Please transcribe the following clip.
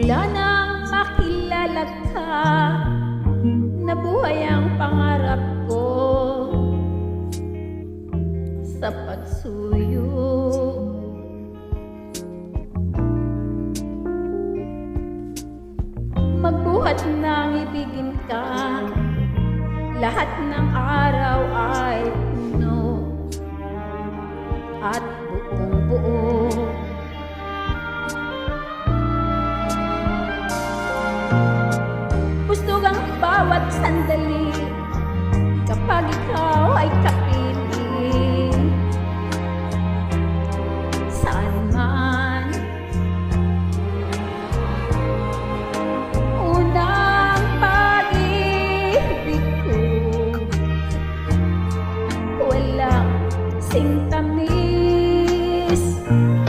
Mula nang makilala ka. Nabuhay ang pangarap ko. Sa pagsuyo. Magbuhat ng ibigin ka. Lahat ng araw ay puno. At bawat sandali. Kapag ikaw ay kapiling Saan man. Unang pag-ibig ko Walang sintamis Ikaw